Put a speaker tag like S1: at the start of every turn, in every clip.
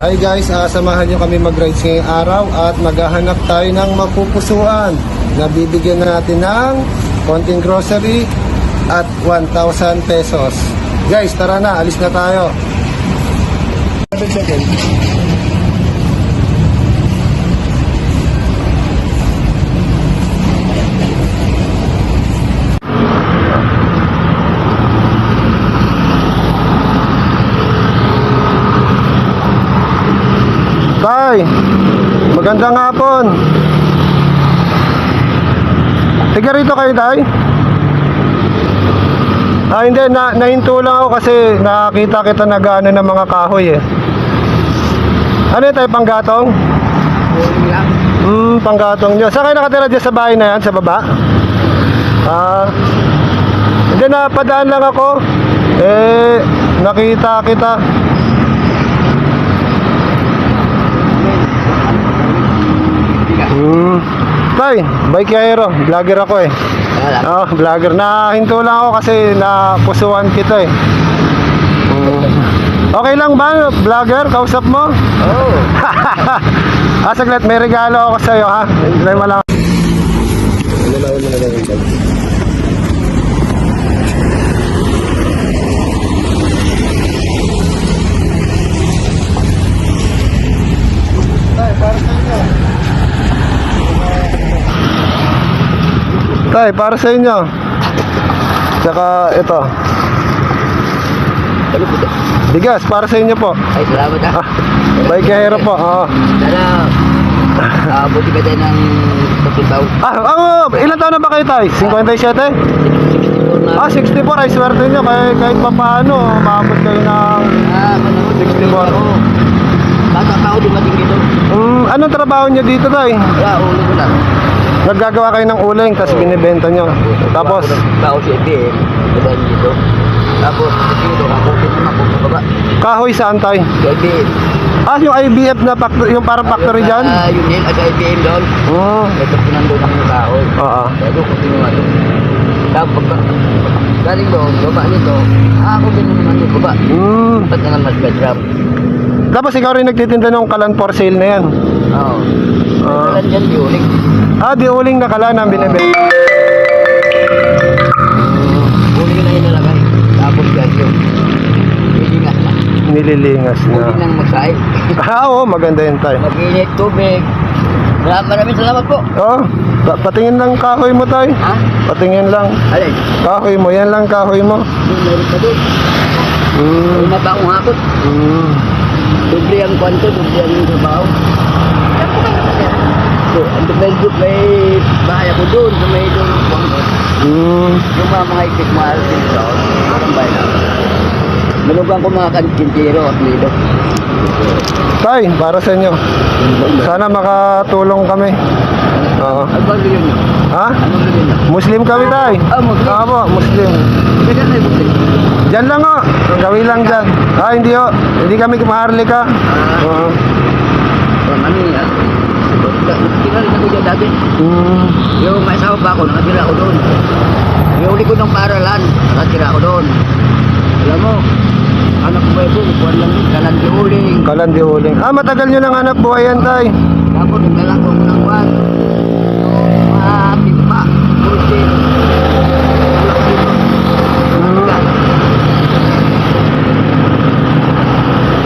S1: Hi guys, ah, samahan nyo kami mag-rides ngayong araw at maghahanap tayo ng mapupusuan na bibigyan natin ng konting grocery at 1,000 pesos. Guys, tara na, alis na tayo. 7 seconds. Tay, magandang hapon. Tiga rito kayo, Tay? Ah, hindi. Na, nahinto lang ako kasi nakakita kita na gaano ng mga kahoy eh. Ano yun, Tay? Panggatong? Hmm, panggatong nyo. Saan kayo nakatira dyan sa bahay na yan? Sa baba? Ah, hindi, napadaan lang ako. Eh, nakita kita. Hmm. Tay, bike hero, vlogger ako eh.
S2: Wala.
S1: Oh, vlogger. Na hinto lang ako kasi napusuan kita eh. Hmm. Okay lang ba, vlogger? Kausap mo?
S2: Oo.
S1: ah, saglit, may regalo ako sa'yo ha. Hindi mo lang. Nalawin mo na lang yung Tay, para sa inyo. Tsaka ito.
S2: Ano?
S1: Bigas, para sa inyo po.
S2: Ay, salamat ah.
S1: Ah, bike hero po. Oo.
S2: Sana, ah, buti ka tayo ng pagpuntaw.
S1: Ah, ah, ilan taon na ba kayo tay? 57? Ah, 64 ay swerte nyo kahit, kahit pa paano, maabot kayo ng
S2: Ah, manood.
S1: 64.
S2: Oo. Bata ako dumating dito.
S1: Mm, anong trabaho nyo dito tay?
S2: Wala, ulo ko lang.
S1: Naggagawa kayo ng uling, tapos binibenta nyo. Tapos,
S2: ako si EPM. Dito dito. Tapos, dito. Dito ako sa baba.
S1: kahoy saan tay?
S2: Si.
S1: Ah, yung IBF na factory, yung parang factory dyan?
S2: Ah, yun din. At sa EPM doon.
S1: Oo.
S2: May kapunan doon ang tao.
S1: Oo.
S2: Kung sino doon. Tapos, pag galing doon, baba nito. Ah, ako din naman yung baba.
S1: Mm.
S2: Ba't na naman bedroom?
S1: Tapos ikaw rin nagtitinda ng kalan for sale na yan.
S2: Oo.
S1: Ah.
S2: Wala dyan, di uling.
S1: Ah, di uling na kalan ang binibenta.
S2: Uling na inalagay. Tapos gas yun. Hilingas na.
S1: Nililingas
S2: Uling
S1: na.
S2: nang magsahe.
S1: Ah, oo, maganda yun tay.
S2: Mag-init, tubig. Maraming salamat po.
S1: Oh, pa- patingin lang kahoy mo tay.
S2: Ha?
S1: Patingin lang.
S2: Alin?
S1: Kahoy mo, yan lang kahoy mo.
S2: Meron pa doon.
S1: Mm.
S2: May na ba akong hakot?
S1: Mm.
S2: Doble ang kwanto, doble ang trabaho. So, ang may, may bahay ako doon, sa may doon.
S1: Mm.
S2: Yung mga mga ikit mahal din sa ang bahay na. Malugang ko mga kantintiro at lido.
S1: Tay, para sa inyo. Sana makatulong kami. Oo.
S2: Ano ba yun?
S1: Ha?
S2: Ano ba yun?
S1: Muslim kami tay.
S2: Ah, Muslim.
S1: Oo po, Muslim.
S2: Hindi ka na ibig.
S1: Diyan lang o. Ang gawin lang dyan. Ah, hindi o. Hindi kami kumaharlika. Oo.
S2: Ano yan? Nakatira rin ako dyan dati.
S1: Mm.
S2: Yung may asawa pa ako, nakatira ako doon. Yung uli ko ng paralan, nakatira ako doon. Alam mo, anak ko ba ito, kuwan lang yun, kalan di uling.
S1: Kalan di uling. Ah, matagal nyo nang hanap buhay yan tay.
S2: Tapos nagkalang ko ng kuwan. Yung mga timpa, kursin.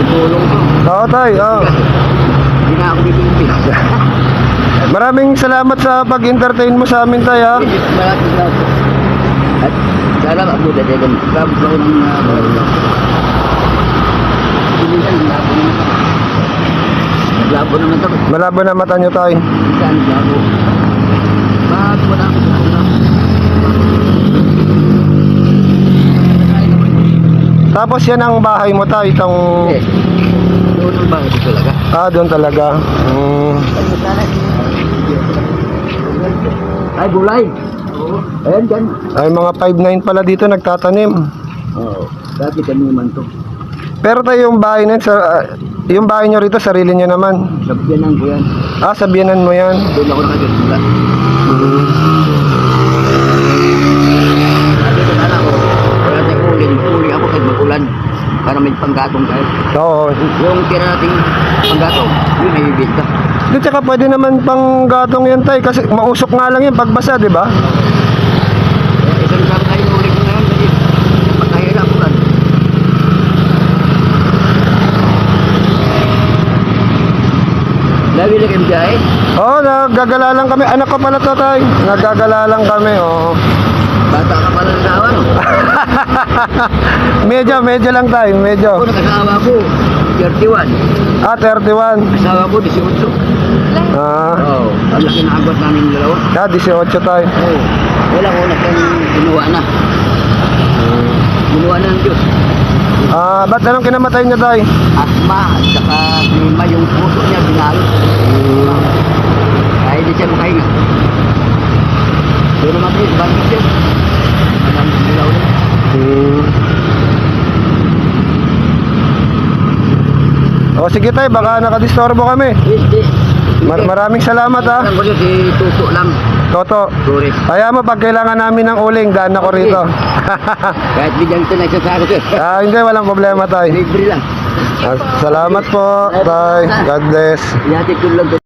S2: Itulong ko.
S1: Oo tay, oo.
S2: Hindi na ako bibigil.
S1: Maraming salamat sa pag-entertain mo sa amin tay ha.
S2: At sana ako dahil kung kabos ako ng mga barang. Hindi yan, labo naman. Ito.
S1: Malabo na mata nyo tay.
S2: Saan? Bakit na?
S1: Tapos yan ang bahay mo tay. Itong...
S2: Eh, doon ang ito talaga?
S1: Ah, doon talaga. Mm.
S2: Ay, gulay. Oo. Ayan, dyan.
S1: Ay, mga 5'9 pala dito nagtatanim.
S2: Oo. Dati taniman to.
S1: Pero tayo yung bahay na sa, ah, yung bahay nyo rito, sarili nyo naman.
S2: Sabyanan ko yan.
S1: Ah, sabihanan mo yan.
S2: Doon ako nakaganda.
S1: Mm.
S2: Sabi ko sana ko, wala tayong uling. Uli ako kahit magulan. para may panggatong tayo.
S1: Oo.
S2: Yung tira nating panggatong, yun may bibenta.
S1: Di tsaka pwede naman pang gatong yan tay kasi mausok nga lang yan pagbasa, di ba?
S2: Isang sabi tayo ulit ko ngayon kasi pagkahirap ko lang. Lagi na kayo biyahe.
S1: Oo, nagagala lang kami. Anak ko pala to tay. Nagagala lang kami, oo.
S2: Bata ka pala ng asawa, no?
S1: Medyo, medyo lang tay,
S2: Ako
S1: medyo.
S2: nakasawa ko, 31.
S1: Ah, 31.
S2: Asawa ko, 18.
S1: Ah,
S2: Oo. Ang laki na agwat namin dalawa.
S1: ah 18 tay.
S2: Oo. Wala ko na kang ginawa na. Ginawa na ng Diyos.
S1: Ah, ba't anong kinamatay niya tay?
S2: Asma, at saka lima yung puso niya, binalo. Kaya hindi siya makahinga. Pero naman yun, bakit yun? Alam mo nila ulit.
S1: Hmm. O sige tay, baka nakadistorbo kami.
S2: Hindi.
S1: Mar- maraming salamat ha.
S2: Alam ko yun, si Tuto lang.
S1: Toto.
S2: Flores.
S1: Kaya mo, pag kailangan namin ng uling, daan ako rito.
S2: Kahit bigyan ito na isang sako sir.
S1: ah, hindi, walang problema tay.
S2: Libre lang.
S1: Ah, salamat po, tay. God bless.
S2: Ihatid ko lang.